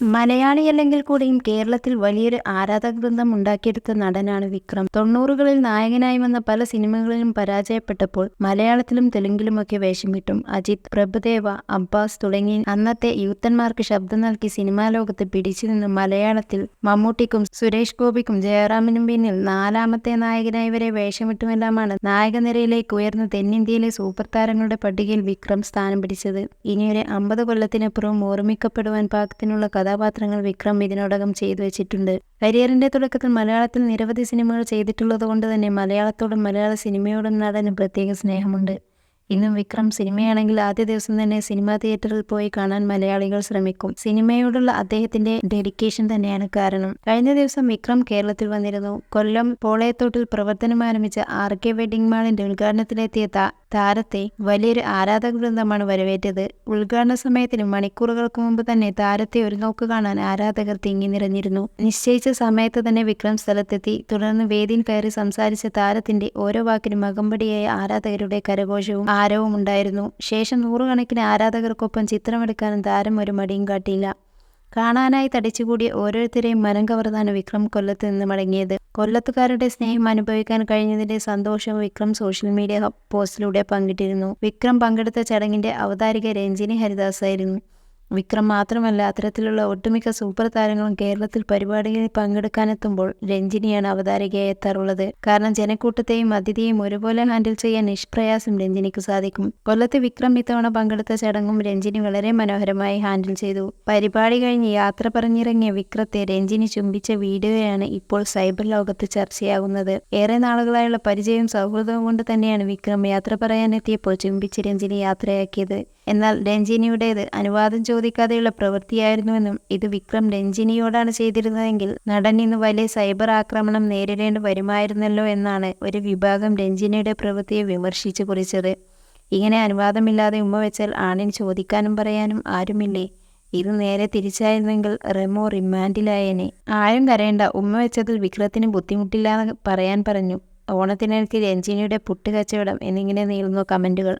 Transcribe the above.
മലയാളിയല്ലെങ്കിൽ കൂടിയും കേരളത്തിൽ വലിയൊരു ആരാധക വൃന്ദം ഉണ്ടാക്കിയെടുത്ത നടനാണ് വിക്രം. തൊണ്ണൂറുകളിൽ നായകനായി വന്ന പല സിനിമകളിലും പരാജയപ്പെട്ടപ്പോൾ മലയാളത്തിലും തെലുങ്കിലുമൊക്കെ വേഷം കിട്ടും. അജിത് പ്രഭുദേവ അബ്ബാസ് തുടങ്ങി അന്നത്തെ യൂത്തന്മാർക്ക് ശബ്ദം നൽകി സിനിമാ ലോകത്ത് പിടിച്ചു നിന്ന് മലയാളത്തിൽ മമ്മൂട്ടിക്കും സുരേഷ് ഗോപിക്കും ജയറാമിനും പിന്നിൽ നാലാമത്തെ നായകനായി വരെ വേഷമിട്ടുമെല്ലാമാണ് നായകനിരയിലേക്ക് ഉയർന്ന തെന്നിന്ത്യയിലെ സൂപ്പർ താരങ്ങളുടെ പട്ടികയിൽ വിക്രം സ്ഥാനം പിടിച്ചത്. ഇനിയൊരു അമ്പത് കൊല്ലത്തിനപ്പുറം ഓർമ്മിക്കപ്പെടുവാൻ പാകത്തിനുള്ള കഥാപാത്രങ്ങൾ വിക്രം ഇതിനോടകം ചെയ്തു വെച്ചിട്ടുണ്ട്. കരിയറിന്റെ തുടക്കത്തിൽ മലയാളത്തിൽ നിരവധി സിനിമകൾ ചെയ്തിട്ടുള്ളത് കൊണ്ട് തന്നെ മലയാളത്തോടും മലയാള സിനിമയോടും നടന് പ്രത്യേക സ്നേഹമുണ്ട്. ഇന്നും വിക്രം സിനിമയാണെങ്കിൽ ആദ്യ ദിവസം തന്നെ സിനിമാ തിയേറ്ററിൽ പോയി കാണാൻ മലയാളികൾ ശ്രമിക്കും. സിനിമയോടുള്ള അദ്ദേഹത്തിന്റെ ഡെഡിക്കേഷൻ തന്നെയാണ് കാരണം. കഴിഞ്ഞ ദിവസം വിക്രം കേരളത്തിൽ വന്നിരുന്നു. കൊല്ലം പോളയത്തോട്ടിൽ പ്രവർത്തനം ആരംഭിച്ച ആർ കെ വെഡിംഗ് മാളിന്റെ ഉദ്ഘാടനത്തിലെത്തിയ താരത്തെ വലിയൊരു ആരാധക വൃന്ദമാണ് വരവേറ്റത്. ഉദ്ഘാടന സമയത്തിന് മണിക്കൂറുകൾക്ക് മുമ്പ് തന്നെ താരത്തെ ഒരു നോക്ക് കാണാൻ ആരാധകർ തിങ്ങി നിറഞ്ഞിരുന്നു. നിശ്ചയിച്ച സമയത്ത് തന്നെ വിക്രം സ്ഥലത്തെത്തി. തുടർന്ന് വേദിയിൽ കയറി സംസാരിച്ച താരത്തിന്റെ ഓരോ വാക്കിനും അകമ്പടിയായ ആരാധകരുടെ കരഘോഷവും ആരവും ഉണ്ടായിരുന്നു. ശേഷം നൂറുകണക്കിന് ആരാധകർക്കൊപ്പം ചിത്രമെടുക്കാനും താരം ഒരു മടിയും കാട്ടിയില്ല. കാണാനായി തടിച്ചുകൂടിയ ഓരോരുത്തരെയും മനം കവർന്നാണ് വിക്രം കൊല്ലത്ത് നിന്ന് മടങ്ങിയത്. കൊല്ലത്തുകാരുടെ സ്നേഹം അനുഭവിക്കാൻ കഴിഞ്ഞതിന്റെ സന്തോഷം വിക്രം സോഷ്യൽ മീഡിയ പോസ്റ്റിലൂടെ പങ്കിട്ടിരുന്നു. വിക്രം പങ്കെടുത്ത ചടങ്ങിന്റെ അവതാരിക രഞ്ജിനി ഹരിദാസ് ആയിരുന്നു വിക്രം മാത്രമല്ല അത്തരത്തിലുള്ള ഒട്ടുമിക്ക സൂപ്പർ താരങ്ങളും കേരളത്തിൽ പരിപാടികളിൽ പങ്കെടുക്കാനെത്തുമ്പോൾ രഞ്ജിനിയാണ് അവതാരകയായി എത്താറുള്ളത്. കാരണം ജനക്കൂട്ടത്തെയും അതിഥിയെയും ഒരുപോലെ ഹാൻഡിൽ ചെയ്യാൻ നിഷ്പ്രയാസം രഞ്ജിനിക്ക് സാധിക്കും. കൊല്ലത്ത് വിക്രം ഇത്തവണ പങ്കെടുത്ത ചടങ്ങും രഞ്ജിനി വളരെ മനോഹരമായി ഹാൻഡിൽ ചെയ്തു. പരിപാടി കഴിഞ്ഞ് യാത്ര പറഞ്ഞിറങ്ങിയ വിക്രത്തെ രഞ്ജിനി ചുംബിച്ച വീഡിയോയാണ് ഇപ്പോൾ സൈബർ ലോകത്ത് ചർച്ചയാകുന്നത് ഏറെ നാളുകളായുള്ള പരിചയവും സൗഹൃദവും കൊണ്ട് തന്നെയാണ് വിക്രം യാത്ര പറയാനെത്തിയപ്പോൾ ചുംബിച്ച് രഞ്ജിനി യാത്രയാക്കിയത്. എന്നാൽ രഞ്ജിനിയുടേത് അനുവാദം ചോദിക്കാതെയുള്ള പ്രവൃത്തിയായിരുന്നുവെന്നും ഇത് വിക്രം രഞ്ജിനിയോടാണ് ചെയ്തിരുന്നതെങ്കിൽ നടൻ ഇന്ന് വലിയ സൈബർ ആക്രമണം നേരിടേണ്ടി വരുമായിരുന്നല്ലോ എന്നാണ് ഒരു വിഭാഗം രഞ്ജിനിയുടെ പ്രവൃത്തിയെ വിമർശിച്ചു കുറിച്ചത്. ഇങ്ങനെ അനുവാദമില്ലാതെ ഉമ്മ വെച്ചാൽ ആണിന് ചോദിക്കാനും പറയാനും ആരുമില്ലേ? ഇത് നേരെ തിരിച്ചായിരുന്നെങ്കിൽ റെമോ റിമാൻഡിലായേനെ. ആരും കരയണ്ട ഉമ്മ വെച്ചതിൽ വിക്രത്തിന് ബുദ്ധിമുട്ടില്ലാന്ന് പറയാൻ പറഞ്ഞു. ഓണത്തിനിടയ്ക്ക് രഞ്ജിനിയുടെ പുട്ട് കച്ചവടം എന്നിങ്ങനെ നീളുന്നു കമന്റുകൾ